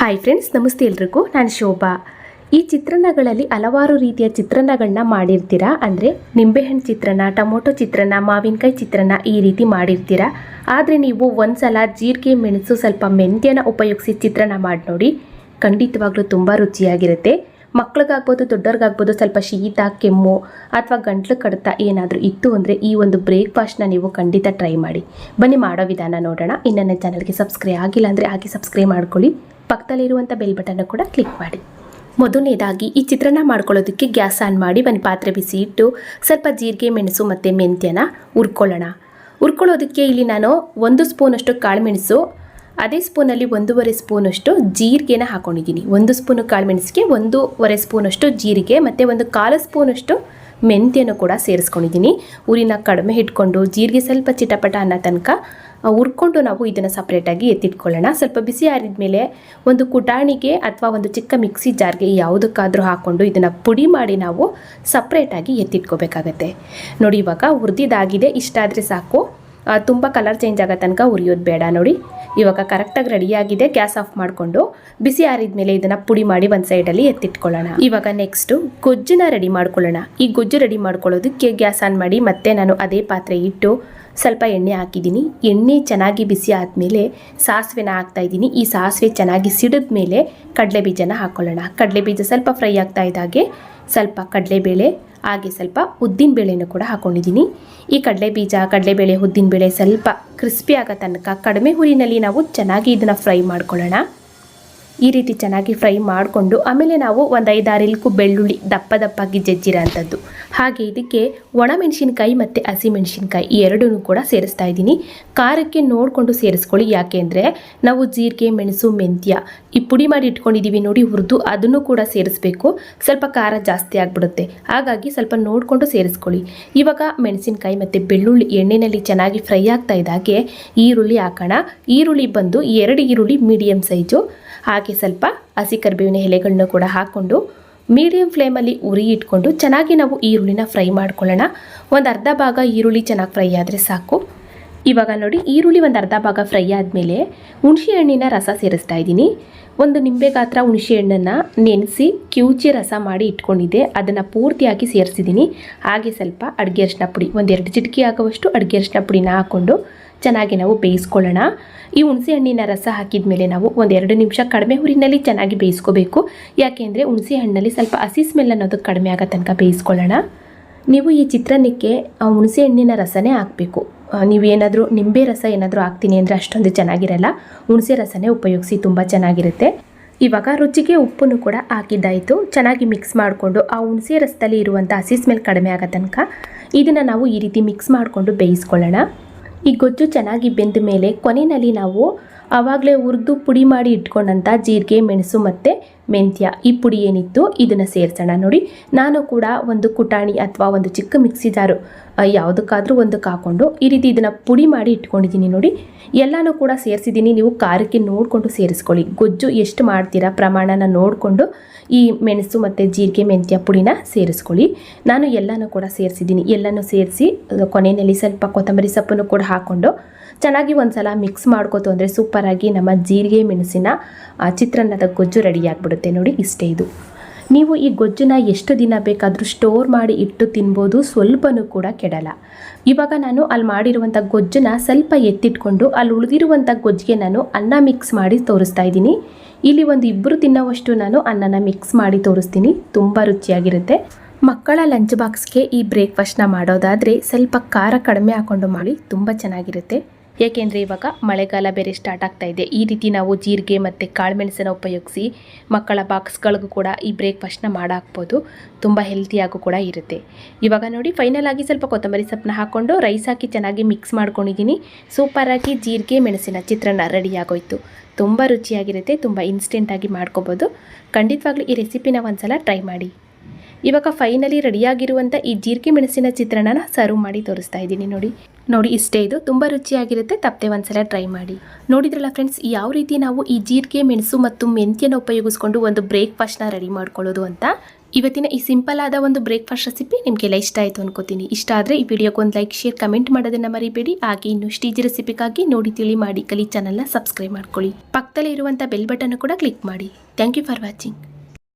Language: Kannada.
ಹಾಯ್ ಫ್ರೆಂಡ್ಸ್ ನಮಸ್ತೆ ಎಲ್ರಿಗೂ. ನಾನು ಶೋಭಾ. ಈ ಚಿತ್ರಣಗಳಲ್ಲಿ ಹಲವಾರು ರೀತಿಯ ಚಿತ್ರಣಗಳನ್ನ ಮಾಡಿರ್ತೀರಾ? ಅಂದರೆ ನಿಂಬೆಹಣ್ಣು ಚಿತ್ರಾನ್ನ ಟೊಮೊಟೊ ಚಿತ್ರಾನ್ನ ಮಾವಿನಕಾಯಿ ಚಿತ್ರಾನ್ನ ಈ ರೀತಿ ಮಾಡಿರ್ತೀರಾ? ಆದರೆ ನೀವು ಒಂದ್ಸಲ ಜೀರಿಗೆ, ಮೆಣಸು ಸ್ವಲ್ಪ ಮೆಂತ್ಯನ ಉಪಯೋಗಿಸಿ ಚಿತ್ರಣ ಮಾಡಿ ನೋಡಿ. ಖಂಡಿತವಾಗ್ಲೂ ತುಂಬ ರುಚಿಯಾಗಿರುತ್ತೆ. ಮಕ್ಳಿಗಾಗ್ಬೋದು, ದೊಡ್ಡವ್ರಿಗಾಗ್ಬೋದು ಸ್ವಲ್ಪ ಶೀತ, ಕೆಮ್ಮು ಅಥವಾ ಗಂಟ್ಲು ಕಡಿತ ಏನಾದರೂ ಇತ್ತು ಅಂದರೆ ಈ ಒಂದು ಬ್ರೇಕ್ಫಾಸ್ಟ್ನ ನೀವು ಖಂಡಿತ ಟ್ರೈ ಮಾಡಿ. ಬನ್ನಿ ಮಾಡೋ ವಿಧಾನ ನೋಡೋಣ. ಇನ್ನೊಂದು ಚಾನಲ್ಗೆ ಸಬ್ಸ್ಕ್ರೈಬ್ ಆಗಿಲ್ಲ ಅಂದರೆ ಹಾಗೆ ಸಬ್ಸ್ಕ್ರೈಬ್ ಮಾಡ್ಕೊಳ್ಳಿ. ಪಕ್ಕದಲ್ಲಿರುವಂಥ ಬೆಲ್ ಬಟನ್ನ ಕೂಡ ಕ್ಲಿಕ್ ಮಾಡಿ. ಮೊದಲನೇದಾಗಿ ಈ ಚಿತ್ರಾನ್ನ ಮಾಡ್ಕೊಳ್ಳೋದಕ್ಕೆ ಗ್ಯಾಸ್ ಆನ್ ಮಾಡಿ ಒಂದು ಪಾತ್ರೆ ಬಿಸಿ ಇಟ್ಟು ಸ್ವಲ್ಪ ಜೀರಿಗೆ, ಮೆಣಸು ಮತ್ತು ಮೆಂತ್ಯನ ಹುರ್ಕೊಳ್ಳೋಣ. ಹುರ್ಕೊಳ್ಳೋದಕ್ಕೆ ಇಲ್ಲಿ ನಾನು ಒಂದು ಸ್ಪೂನಷ್ಟು ಕಾಳುಮೆಣಸು, ಅದೇ ಸ್ಪೂನಲ್ಲಿ ಒಂದೂವರೆ ಸ್ಪೂನಷ್ಟು ಜೀರಿಗೆನ ಹಾಕೊಂಡಿದ್ದೀನಿ. ಒಂದು ಸ್ಪೂನು ಕಾಳುಮೆಣಸಿಗೆ, ಒಂದೂವರೆ ಸ್ಪೂನಷ್ಟು ಜೀರಿಗೆ ಮತ್ತು ಒಂದು ಕಾಲು ಸ್ಪೂನಷ್ಟು ಮೆಂತ್ಯನೂ ಕೂಡ ಸೇರಿಸ್ಕೊಂಡಿದ್ದೀನಿ. ಊರಿನ ಕಡಿಮೆ ಇಟ್ಕೊಂಡು ಜೀರಿಗೆ ಸ್ವಲ್ಪ ಚಿಟಪಟ ಅನ್ನೋ ತನಕ ಹುರ್ಕೊಂಡು ನಾವು ಇದನ್ನು ಸಪ್ರೇಟಾಗಿ ಎತ್ತಿಟ್ಕೊಳ್ಳೋಣ. ಸ್ವಲ್ಪ ಬಿಸಿ ಆರಿದ ಮೇಲೆ ಒಂದು ಕುಟಾಣಿಗೆ ಅಥವಾ ಒಂದು ಚಿಕ್ಕ ಮಿಕ್ಸಿ ಜಾರ್ಗೆ ಯಾವುದಕ್ಕಾದರೂ ಹಾಕ್ಕೊಂಡು ಇದನ್ನು ಪುಡಿ ಮಾಡಿ ನಾವು ಸಪ್ರೇಟಾಗಿ ಎತ್ತಿಟ್ಕೋಬೇಕಾಗತ್ತೆ. ನೋಡಿ ಇವಾಗ ಹುರಿದಿದ್ದಾಗಿದೆ, ಇಷ್ಟಾದರೆ ಸಾಕು. ತುಂಬ ಕಲರ್ ಚೇಂಜ್ ಆಗೋ ತನಕ ಉರಿಯೋದು ಬೇಡ ನೋಡಿ. ಇವಾಗ ಕರೆಕ್ಟಾಗಿ ರೆಡಿಯಾಗಿದೆ, ಗ್ಯಾಸ್ ಆಫ್ ಮಾಡಿಕೊಂಡು ಬಿಸಿ ಆರಿದ ಮೇಲೆ ಇದನ್ನು ಪುಡಿ ಮಾಡಿ ಒಂದು ಸೈಡಲ್ಲಿ ಎತ್ತಿಟ್ಕೊಳ್ಳೋಣ. ಇವಾಗ ನೆಕ್ಸ್ಟು ಗೊಜ್ಜನ್ನ ರೆಡಿ ಮಾಡ್ಕೊಳ್ಳೋಣ. ಈ ಗೊಜ್ಜು ರೆಡಿ ಮಾಡ್ಕೊಳ್ಳೋದಕ್ಕೆ ಗ್ಯಾಸ್ ಆನ್ ಮಾಡಿ ಮತ್ತೆ ನಾನು ಅದೇ ಪಾತ್ರೆ ಇಟ್ಟು ಸ್ವಲ್ಪ ಎಣ್ಣೆ ಹಾಕಿದ್ದೀನಿ. ಎಣ್ಣೆ ಚೆನ್ನಾಗಿ ಬಿಸಿ ಆದಮೇಲೆ ಸಾಸಿವೆನ ಹಾಕ್ತಾ ಇದ್ದೀನಿ. ಈ ಸಾಸಿವೆ ಚೆನ್ನಾಗಿ ಸಿಡಿದ ಮೇಲೆ ಕಡಲೆ ಬೀಜನ ಹಾಕ್ಕೊಳ್ಳೋಣ. ಕಡಲೆ ಬೀಜ ಸ್ವಲ್ಪ ಫ್ರೈ ಆಗ್ತಾ ಇದ್ದಾಗೆ ಸ್ವಲ್ಪ ಕಡಲೆಬೇಳೆ ಹಾಗೆ ಸ್ವಲ್ಪ ಉದ್ದಿನ ಬೇಳೆನ ಕೂಡ ಹಾಕ್ಕೊಂಡಿದ್ದೀನಿ ಈ ಕಡಲೆ ಬೀಜ ಕಡಲೆಬೇಳೆ ಉದ್ದಿನಬೇಳೆ ಸ್ವಲ್ಪ ಕ್ರಿಸ್ಪಿ ಆಗೋ ತನಕ ಕಡಿಮೆ ಹುರಿನಲ್ಲಿ ನಾವು ಚೆನ್ನಾಗಿ ಇದನ್ನು ಫ್ರೈ ಮಾಡ್ಕೊಳ್ಳೋಣ. ಈ ರೀತಿ ಚೆನ್ನಾಗಿ ಫ್ರೈ ಮಾಡಿಕೊಂಡು ಆಮೇಲೆ ನಾವು ಒಂದು ಐದಾರು ಇಲ್ಕು ಬೆಳ್ಳುಳ್ಳಿ ದಪ್ಪ ದಪ್ಪಾಗಿ ಜಜ್ಜಿರೋ ಅಂಥದ್ದು ಹಾಗೆ ಇದಕ್ಕೆ ಒಣಮೆಣಸಿನ್ಕಾಯಿ ಮತ್ತು ಹಸಿಮೆಣಸಿನ್ಕಾಯಿ ಈ ಎರಡೂ ಕೂಡ ಸೇರಿಸ್ತಾ ಇದ್ದೀನಿ. ಖಾರಕ್ಕೆ ನೋಡಿಕೊಂಡು ಸೇರಿಸ್ಕೊಳ್ಳಿ. ಯಾಕೆ ಅಂದರೆ ನಾವು ಜೀರಿಗೆ, ಮೆಣಸು, ಮೆಂತ್ಯ ಈ ಪುಡಿ ಮಾಡಿ ಇಟ್ಕೊಂಡಿದ್ದೀವಿ ನೋಡಿ ಹುರಿದು ಅದನ್ನು ಕೂಡ ಸೇರಿಸ್ಬೇಕು. ಸ್ವಲ್ಪ ಖಾರ ಜಾಸ್ತಿ ಆಗಿಬಿಡುತ್ತೆ. ಹಾಗಾಗಿ ಸ್ವಲ್ಪ ನೋಡಿಕೊಂಡು ಸೇರಿಸ್ಕೊಳ್ಳಿ. ಇವಾಗ ಮೆಣಸಿನ್ಕಾಯಿ ಮತ್ತು ಬೆಳ್ಳುಳ್ಳಿ ಎಣ್ಣೆಯಲ್ಲಿ ಚೆನ್ನಾಗಿ ಫ್ರೈ ಆಗ್ತಾ ಇದ್ದಾಗೆ ಈರುಳ್ಳಿ ಹಾಕೋಣ. ಈರುಳ್ಳಿ ಬಂದು ಎರಡು ಈರುಳ್ಳಿ ಮೀಡಿಯಮ್ ಸೈಜು. ಹಾಗೆ ಸ್ವಲ್ಪ ಹಸಿ ಕರಿಬೇವಿನ ಎಲೆಗಳನ್ನ ಕೂಡ ಹಾಕ್ಕೊಂಡು ಮೀಡಿಯಂ ಫ್ಲೇಮಲ್ಲಿ ಉರಿ ಇಟ್ಕೊಂಡು ಚೆನ್ನಾಗಿ ನಾವು ಈರುಳ್ಳಿನ ಫ್ರೈ ಮಾಡ್ಕೊಳ್ಳೋಣ. ಒಂದು ಅರ್ಧ ಭಾಗ ಈರುಳ್ಳಿ ಚೆನ್ನಾಗಿ ಫ್ರೈ ಆದರೆ ಸಾಕು. ಇವಾಗ ನೋಡಿ, ಈರುಳ್ಳಿ ಒಂದು ಅರ್ಧ ಭಾಗ ಫ್ರೈ ಆದಮೇಲೆ ಹುಣಸೆ ಹಣ್ಣಿನ ರಸ ಸೇರಿಸ್ತಾ ಇದ್ದೀನಿ. ಒಂದು ನಿಂಬೆ ಗಾತ್ರ ಹುಣಸೆ ಹಣ್ಣನ್ನು ನೆನೆಸಿ ಕಿವುಚಿ ರಸ ಮಾಡಿ ಇಟ್ಕೊಂಡಿದ್ದೆ. ಅದನ್ನು ಪೂರ್ತಿಯಾಗಿ ಸೇರಿಸಿದ್ದೀನಿ. ಹಾಗೆ ಸ್ವಲ್ಪ ಅಡುಗೆ ಅರಿಶಿನ ಪುಡಿ, ಒಂದೆರಡು ಚಿಟಕಿ ಆಗುವಷ್ಟು ಅಡುಗೆ ಅರಿಶಿನ ಪುಡಿನ ಹಾಕ್ಕೊಂಡು ಚೆನ್ನಾಗಿ ನಾವು ಬೇಯಿಸ್ಕೊಳ್ಳೋಣ. ಈ ಹುಣಸೆ ಹಣ್ಣಿನ ರಸ ಹಾಕಿದ ಮೇಲೆ ನಾವು ಒಂದೆರಡು ನಿಮಿಷ ಕಡಿಮೆ ಹುರಿನಲ್ಲಿ ಚೆನ್ನಾಗಿ ಬೇಯಿಸ್ಕೋಬೇಕು. ಯಾಕೆಂದರೆ ಹುಣಸೆ ಹಣ್ಣಲ್ಲಿ ಸ್ವಲ್ಪ ಹಸಿ ಸ್ಮೆಲ್ ಅನ್ನೋದು ಕಡಿಮೆ ಆಗೋ ತನಕ ಬೇಯಿಸ್ಕೊಳ್ಳೋಣ. ನೀವು ಈ ಚಿತ್ರಾನ್ನಕ್ಕೆ ಹುಣಸೆ ಹಣ್ಣಿನ ರಸನೇ ಹಾಕಬೇಕು. ನೀವೇನಾದರೂ ನಿಂಬೆ ರಸ ಏನಾದರೂ ಹಾಕ್ತೀನಿ ಅಂದರೆ ಅಷ್ಟೊಂದು ಚೆನ್ನಾಗಿರಲ್ಲ. ಹುಣಸೆ ರಸನೇ ಉಪಯೋಗಿಸಿ ತುಂಬ ಚೆನ್ನಾಗಿರುತ್ತೆ. ಇವಾಗ ರುಚಿಗೆ ಉಪ್ಪನ್ನು ಕೂಡ ಹಾಕಿದ್ದಾಯಿತು. ಚೆನ್ನಾಗಿ ಮಿಕ್ಸ್ ಮಾಡಿಕೊಂಡು ಆ ಹುಣಸೆ ರಸದಲ್ಲಿ ಇರುವಂಥ ಹಸಿ ಸ್ಮೆಲ್ ಕಡಿಮೆ ಆಗೋ ತನಕ ಇದನ್ನು ನಾವು ಈ ರೀತಿ ಮಿಕ್ಸ್ ಮಾಡಿಕೊಂಡು ಬೇಯಿಸ್ಕೊಳ್ಳೋಣ. ಈ ಗೊಜ್ಜು ಚೆನ್ನಾಗಿ ಬೆಂದ ಮೇಲೆ ಕೊನೆಯಲ್ಲಿ ನಾವು ಆವಾಗಲೇ ಹುರಿದು ಪುಡಿ ಮಾಡಿ ಇಟ್ಕೊಂಡಂಥ ಜೀರಿಗೆ, ಮೆಣಸು ಮತ್ತು ಮೆಂತ್ಯ ಈ ಪುಡಿ ಏನಿತ್ತು ಇದನ್ನು ಸೇರಿಸೋಣ ನೋಡಿ. ನಾನು ಕೂಡ ಒಂದು ಕುಟಾಣಿ ಅಥವಾ ಒಂದು ಚಿಕ್ಕ ಮಿಕ್ಸಿ ಜಾರು ಯಾವುದಕ್ಕಾದರೂ ಒಂದಕ್ಕೆ ಹಾಕ್ಕೊಂಡು ಈ ರೀತಿ ಇದನ್ನು ಪುಡಿ ಮಾಡಿ ಇಟ್ಕೊಂಡಿದ್ದೀನಿ ನೋಡಿ. ಎಲ್ಲನೂ ಕೂಡ ಸೇರಿಸಿದ್ದೀನಿ. ನೀವು ಖಾರಕ್ಕೆ ನೋಡಿಕೊಂಡು ಸೇರಿಸ್ಕೊಳ್ಳಿ. ಗೊಜ್ಜು ಎಷ್ಟು ಮಾಡ್ತೀರಾ ಪ್ರಮಾಣನ ನೋಡಿಕೊಂಡು ಈ ಮೆಣಸು ಮತ್ತು ಜೀರಿಗೆ, ಮೆಂತ್ಯ ಪುಡಿನ ಸೇರಿಸ್ಕೊಳ್ಳಿ. ನಾನು ಎಲ್ಲನೂ ಕೂಡ ಸೇರಿಸಿದ್ದೀನಿ. ಎಲ್ಲನೂ ಸೇರಿಸಿ ಕೊನೆಯಲ್ಲಿ ಸ್ವಲ್ಪ ಕೊತ್ತಂಬರಿ ಸೊಪ್ಪನ್ನು ಕೂಡ ಹಾಕ್ಕೊಂಡು ಚೆನ್ನಾಗಿ ಒಂದು ಸಲ ಮಿಕ್ಸ್ ಮಾಡ್ಕೋತು ಅಂದರೆ ಸೂಪರಾಗಿ ನಮ್ಮ ಜೀರಿಗೆ, ಮೆಣಸಿನ ಚಿತ್ರಾನ್ನದ ಗೊಜ್ಜು ರೆಡಿ ಆಗಿಬಿಡುತ್ತೆ. ನೋಡಿ ಇಷ್ಟೇ ಇದು. ನೀವು ಈ ಗೊಜ್ಜನ್ನ ಎಷ್ಟು ದಿನ ಬೇಕಾದರೂ ಸ್ಟೋರ್ ಮಾಡಿ ಇಟ್ಟು ತಿನ್ಬೋದು, ಸ್ವಲ್ಪನೂ ಕೂಡ ಕೆಡಲ್ಲ. ಇವಾಗ ನಾನು ಅಲ್ಲಿ ಮಾಡಿರುವಂಥ ಗೊಜ್ಜನ್ನ ಸ್ವಲ್ಪ ಎತ್ತಿಟ್ಕೊಂಡು ಅಲ್ಲಿ ಉಳಿದಿರುವಂಥ ಗೊಜ್ಜಿಗೆ ನಾನು ಅನ್ನ ಮಿಕ್ಸ್ ಮಾಡಿ ತೋರಿಸ್ತಾ ಇದ್ದೀನಿ. ಇಲ್ಲಿ ಒಂದು ಇಬ್ಬರು ತಿನ್ನೋವಷ್ಟು ನಾನು ಅನ್ನನ ಮಿಕ್ಸ್ ಮಾಡಿ ತೋರಿಸ್ತೀನಿ. ತುಂಬ ರುಚಿಯಾಗಿರುತ್ತೆ. ಮಕ್ಕಳ ಲಂಚ್ ಬಾಕ್ಸ್ಗೆ ಈ ಬ್ರೇಕ್ಫಾಸ್ಟ್ನ ಮಾಡೋದಾದರೆ ಸ್ವಲ್ಪ ಖಾರ ಕಡಿಮೆ ಹಾಕ್ಕೊಂಡು ಮಾಡಿ, ತುಂಬ ಚೆನ್ನಾಗಿರುತ್ತೆ. ಏಕೆಂದರೆ ಇವಾಗ ಮಳೆಗಾಲ ಬೇರೆ ಸ್ಟಾರ್ಟ್ ಆಗ್ತಾ ಇದೆ. ಈ ರೀತಿ ನಾವು ಜೀರಿಗೆ ಮತ್ತು ಕಾಳುಮೆಣಸನ್ನು ಉಪಯೋಗಿಸಿ ಮಕ್ಕಳ ಬಾಕ್ಸ್ಗಳಿಗೂ ಕೂಡ ಈ ಬ್ರೇಕ್ಫಾಸ್ಟ್ನ ಮಾಡಾಕ್ಬೋದು. ತುಂಬ ಹೆಲ್ತಿಯಾಗೂ ಕೂಡ ಇರುತ್ತೆ. ಇವಾಗ ನೋಡಿ ಫೈನಲ್ ಆಗಿ ಸ್ವಲ್ಪ ಕೊತ್ತಂಬರಿ ಸೊಪ್ಪನ್ನ ಹಾಕ್ಕೊಂಡು ರೈಸ್ ಹಾಕಿ ಚೆನ್ನಾಗಿ ಮಿಕ್ಸ್ ಮಾಡ್ಕೊಂಡಿದ್ದೀನಿ ಸೂಪರಾಗಿ ಜೀರಿಗೆ, ಮೆಣಸಿನ ಚಿತ್ರಾನ್ನ ರೆಡಿ ಆಗೋಯ್ತು. ತುಂಬ ರುಚಿಯಾಗಿರುತ್ತೆ, ತುಂಬ ಇನ್ಸ್ಟೆಂಟಾಗಿ ಮಾಡ್ಕೋಬೋದು. ಖಂಡಿತವಾಗ್ಲೂ ಈ ರೆಸಿಪಿನ ಒಂದು ಸಲ ಟ್ರೈ ಮಾಡಿ. ಇವಾಗ ಫೈನಲಿ ರೆಡಿಯಾಗಿರುವಂಥ ಈ ಜೀರಿಗೆ ಮೆಣಸಿನ ಚಿತ್ರಣನ ಸರ್ವ್ ಮಾಡಿ ತೋರಿಸ್ತಾ ಇದ್ದೀನಿ ನೋಡಿ. ನೋಡಿ ಇಷ್ಟೇ ಇದು. ತುಂಬ ರುಚಿಯಾಗಿರುತ್ತೆ. ತಪ್ಪದೆ ಒಂದ್ಸಲ ಟ್ರೈ ಮಾಡಿ. ನೋಡಿದ್ರಲ್ಲ ಫ್ರೆಂಡ್ಸ್ ಯಾವ ರೀತಿ ನಾವು ಈ ಜೀರಿಗೆ ಮೆಣಸು ಮತ್ತು ಮೆಂತ್ಯನ ಉಪಯೋಗಿಸ್ಕೊಂಡು ಒಂದು ಬ್ರೇಕ್ಫಾಸ್ಟ್ನ ರೆಡಿ ಮಾಡ್ಕೊಳ್ಳೋದು ಅಂತ ಇವತ್ತಿನ ಈ ಸಿಂಪಲ್ ಆದ ಒಂದು ಬ್ರೇಕ್ಫಾಸ್ಟ್ ರೆಸಿಪಿ ನಿಮಗೆಲ್ಲ ಇಷ್ಟ ಆಯಿತು ಅನ್ಕೋತೀನಿ. ಇಷ್ಟ ಆದರೆ ಈ ವಿಡಿಯೋಗೆ ಒಂದು ಲೈಕ್ ಶೇರ್ ಕಮೆಂಟ್ ಮಾಡೋದನ್ನ ಮರಿಬೇಡಿ. ಹಾಗೆ ಇನ್ನು ಈಜಿ ರೆಸಿಪಿಗಾಗಿ ನೋಡಿ, ತಿಳಿ ಮಾಡಿ ಕಲಿ ಚಾನಲ್ನ ಸಬ್ಸ್ಕ್ರೈಬ್ ಮಾಡ್ಕೊಳ್ಳಿ. ಪಕ್ಕದಲ್ಲಿ ಇರುವಂಥ ಬೆಲ್ ಬಟನ್ ಕೂಡ ಕ್ಲಿಕ್ ಮಾಡಿ. Thank you for watching